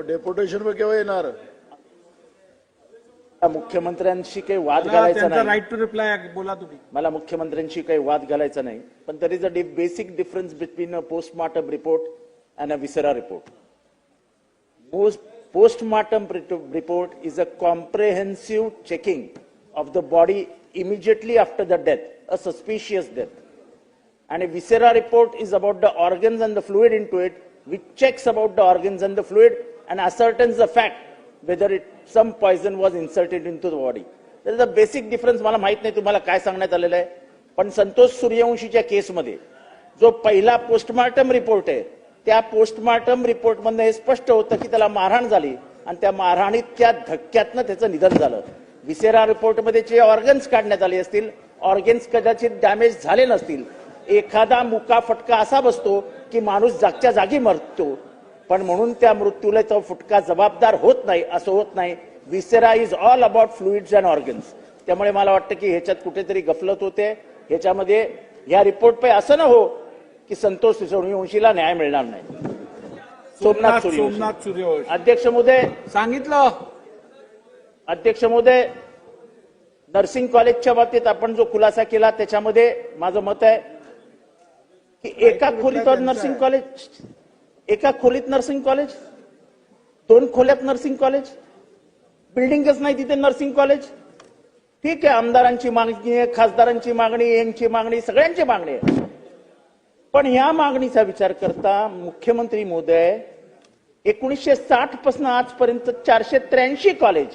Deputation वर केव्हा येणार? मुख्यमंत्र्यांशी काही वाद घालायचा त्यांचा नाही. राईट टू रिप्लाय बोला तुम्ही. मला मुख्यमंत्र्यांशी काही वाद घालायचा नाही. पण there is a basic difference between a postmortem report and a viscera report postmortem report is a comprehensive checking of the body immediately after the death, a suspicious death. And a viscera report is about the organs and the fluid into it, which checks about the organs and the fluid and ascertains the fact whether it, some poison was inserted into the body. There is a basic difference. मला माहीत नाही तुम्हाला काय सांगण्यात आलेलं आहे पण संतोष सूर्यवंशीच्या केसमध्ये जो पहिला पोस्टमार्टम रिपोर्ट आहे त्या पोस्टमार्टम रिपोर्टमधनं हे स्पष्ट होतं की त्याला मारहाण झाली आणि त्या मारहाणीत त्या धक्क्यातनं त्याचं निधन झालं विसेरा रिपोर्टमध्ये जे ऑर्गन्स काढण्यात आले असतील ऑर्गन्स कदाचित डॅमेज झाले नसतील एखादा मुका फटका असा बसतो की माणूस जागच्या जागी मरतो पण म्हणून त्या मृत्यूला तो फुटका जबाबदार होत नाही असं होत नाही. Viscera is all about fluids and organs त्यामुळे मला वाटतं की ह्याच्यात कुठेतरी गफलत होते. ह्याच्यामध्ये ह्या रिपोर्ट पे असं न हो की संतोष सूर्यवंशीला न्याय मिळणार नाही. सोमनाथ सूर्यवंशी. अध्यक्ष महोदय सांगितलं. अध्यक्ष महोदय नर्सिंग कॉलेजच्या बाबतीत आपण जो खुलासा केला त्याच्यामध्ये माझं मत आहे की एका खोलीत नर्सिंग कॉलेज एका खोलीत नर्सिंग कॉलेज दोन खोल्यात नर्सिंग कॉलेज बिल्डिंगच नाही तिथे नर्सिंग कॉलेज ठीक आहे आमदारांची मागणी आहे खासदारांची मागणी यांची मागणी सगळ्यांची मागणी आहे. पण या मागणीचा विचार करता मुख्यमंत्री मोदय एकोणीसशे साठपासून आजपर्यंत चारशे त्र्याऐंशी कॉलेज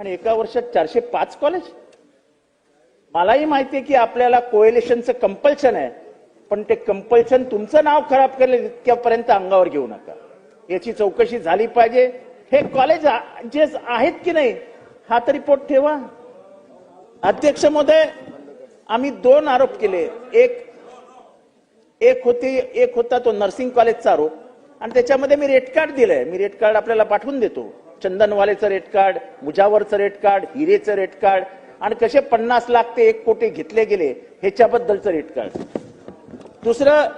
आणि एका वर्षात चारशे पाच कॉलेज मलाही माहिती आहे की आपल्याला कोएलेशनचं कंपल्शन आहे. पण ते कंपल्शन तुमचं नाव खराब करेल इतक्यापर्यंत अंगावर घेऊ नका. याची चौकशी झाली पाहिजे. हे कॉलेज जे आहेत की नाही हा तर रिपोर्ट ठेवा. अध्यक्ष महोदय आम्ही दोन आरोप केले. एक एक होती एक होता तो नर्सिंग कॉलेजचा आरोप. आणि त्याच्यामध्ये मी रेट कार्ड दिलंय. मी रेट कार्ड आपल्याला पाठवून देतो. चंदनवालेचं रेट कार्ड मुजावरचं रेट कार्ड हिरेचं रेट कार्ड आणि कसे पन्नास लाख ते एक कोटी घेतले गेले ह्याच्याबद्दलचं रेट कार्ड दुसरं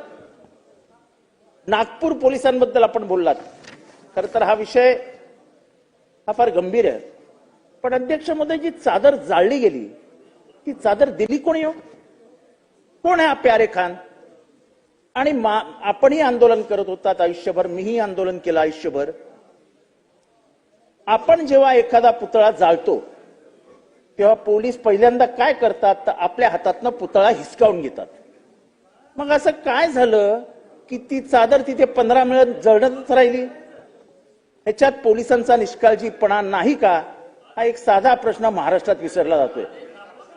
नागपूर पोलिसांबद्दल आपण बोललात. खर तर हा विषय हा फार गंभीर आहे. पण अध्यक्षमध्ये जी चादर जाळली गेली ती चादर दिली कोणी हो? कोण आहे प्यारे खान? आणि मा- आपणही आंदोलन करत होतात आयुष्यभर मीही आंदोलन केलं आयुष्यभर. आपण जेव्हा एखादा पुतळा जाळतो तेव्हा पोलीस पहिल्यांदा काय करतात? तर आपल्या हातातनं पुतळा हिसकावून घेतात. मग असं काय झालं की ती चादर तिथे पंधरा मिळत जळतच राहिली? ह्याच्यात पोलिसांचा निष्काळजीपणा नाही का? हा एक साधा प्रश्न महाराष्ट्रात विसरला जातोय.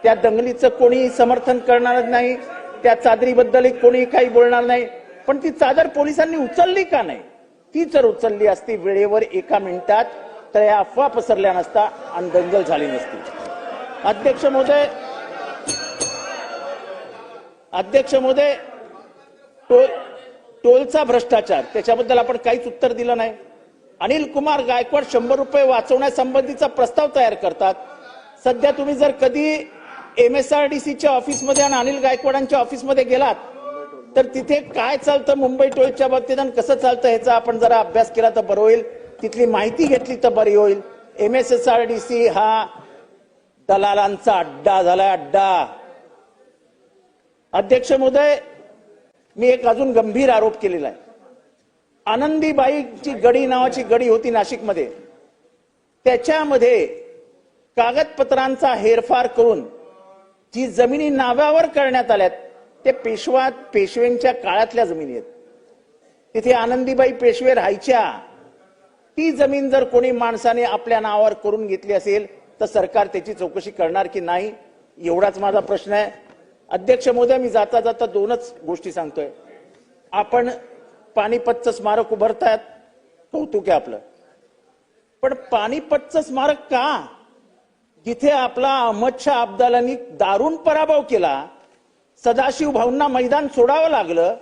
त्या दंगलीचं कोणी समर्थन करणार नाही त्या चादरीबद्दल कोणी काही बोलणार नाही. पण ती चादर पोलिसांनी उचलली का नाही? ती जर उचलली असती वेळेवर एका मिनिटात तर या अफवा पसरल्या नसता आणि दंगल झाली नसती. अध्यक्ष महोदय अध्यक्ष महोदय टोल टोलचा भ्रष्टाचार त्याच्याबद्दल आपण काहीच उत्तर दिलं नाही. अनिल कुमार गायकवाड शंभर रुपये वाचवण्यासंबंधीचा प्रस्ताव तयार करतात. सध्या तुम्ही जर कधी एमएसआरडीसीच्या ऑफिसमध्ये आणि अनिल गायकवाडांच्या ऑफिसमध्ये गेलात तर तिथे काय चालतं मुंबई टोलच्या बाबतीत आणि कसं चालतं ह्याचा आपण जरा अभ्यास केला तर बरं होईल. तिथली माहिती घेतली तर बरी होईल. एमएसएसआरडीसी हा दलालांचा अड्डा झालाय अड्डा. अध्यक्ष महोदय मी एक अजून गंभीर आरोप केलेला आहे. आनंदीबाईची गडी नावाची गडी होती नाशिकमध्ये. त्याच्यामध्ये कागदपत्रांचा हेरफार करून जी जमिनी नाव्यावर करण्यात आल्यात ते पेशवा पेशव्यांच्या काळातल्या जमिनी आहेत. तिथे आनंदीबाई पेशवे राहायच्या. ती जमीन जर कोणी माणसाने आपल्या नावावर करून घेतली असेल तर सरकार त्याची चौकशी करणार की नाही एवढाच माझा प्रश्न आहे. अध्यक्ष महोदय मी जाता जाता दोनच गोष्टी सांगतोय. आपण पानिपतचं स्मारक उभारतायत कौतुक आहे आपलं. पण पानिपतचं स्मारक का? जिथे आपला अहमद शाह अब्दालांनी दारुण पराभव केला सदाशिव भाऊंना मैदान सोडावं लागलं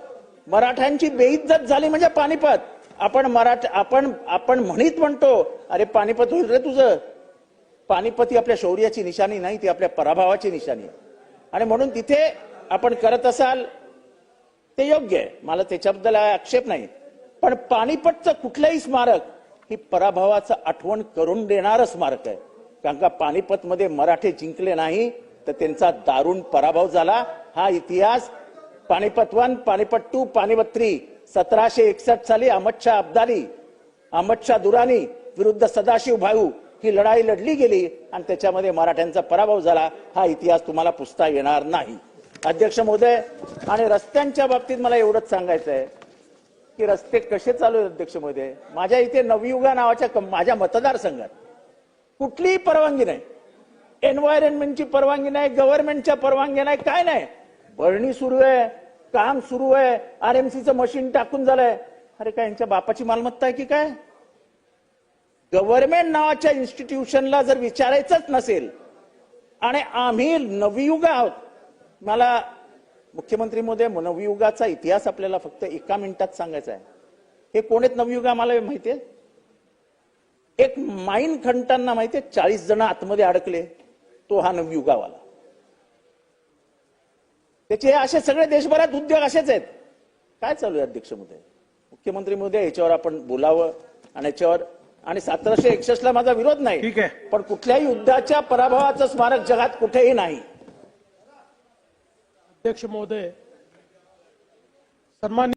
मराठ्यांची बेइज्जत झाली म्हणजे पानिपत. आपण मराठ आपण आपण म्हणीत म्हणतो अरे पानिपत होईल रे तुझं. पानिपत ही आपल्या शौर्याची निशाणी नाही ती आपल्या पराभवाची निशाणी आहे. आणि म्हणून तिथे आपण करत असाल ते योग्य आहे. मला त्याच्याबद्दल आक्षेप नाही. पण पानिपतचं कुठलंही स्मारक ही पराभवाचं आठवण करून देणारं स्मारक आहे. कारण का पानिपतमध्ये मराठे जिंकले नाही तर त्यांचा दारुण पराभव झाला. हा इतिहास Panipat one Panipat two Panipat three सतराशे एकसष्ट साली अहमदशाह अब्दाली अहमदशाह दुरानी विरुद्ध सदाशिव भाऊ ही लढाई लढली गेली आणि त्याच्यामध्ये मराठ्यांचा पराभव झाला हा इतिहास तुम्हाला पुसता येणार नाही. अध्यक्ष महोदय आणि रस्त्यांच्या बाबतीत मला एवढंच सांगायचं आहे की रस्ते कसे चालू आहेत अध्यक्ष महोदय? माझ्या इथे नवयुगा नावाच्या माझ्या मतदारसंघात कुठलीही परवानगी नाही. एन्व्हायरमेंटची परवानगी नाही गव्हर्नमेंटच्या परवानगी नाही काय नाही. भरणी सुरू आहे काम सुरू आहे आरएमसीचं मशीन टाकून झालंय. अरे काय यांच्या बापाची मालमत्ता आहे की काय? गव्हर्नमेंट नावाच्या इन्स्टिट्यूशनला जर विचारायचंच नसेल आणि आम्ही नवयुग आहोत मला मुख्यमंत्री मोदय नवयुगाचा इतिहास आपल्याला फक्त एका मिनिटात सांगायचा आहे. हे कोण आहेत नवयुग आम्हाला माहितीये एक माईन खंटांना माहितीये चाळीस जण आतमध्ये अडकले तो हा नवयुगावाला त्याचे असे सगळे देशभरात उद्योग असेच आहेत. काय चालू आहे अध्यक्ष मोदय मुख्यमंत्री मोदय याच्यावर आपण बोलावं आणि याच्यावर आणि सतराशे एकसष्ट ला माझा विरोध नाही ठीक आहे. पण कुठल्याही युद्धाच्या पराभवाचं स्मारक जगात कुठेही नाही अध्यक्ष महोदय सन्मान्य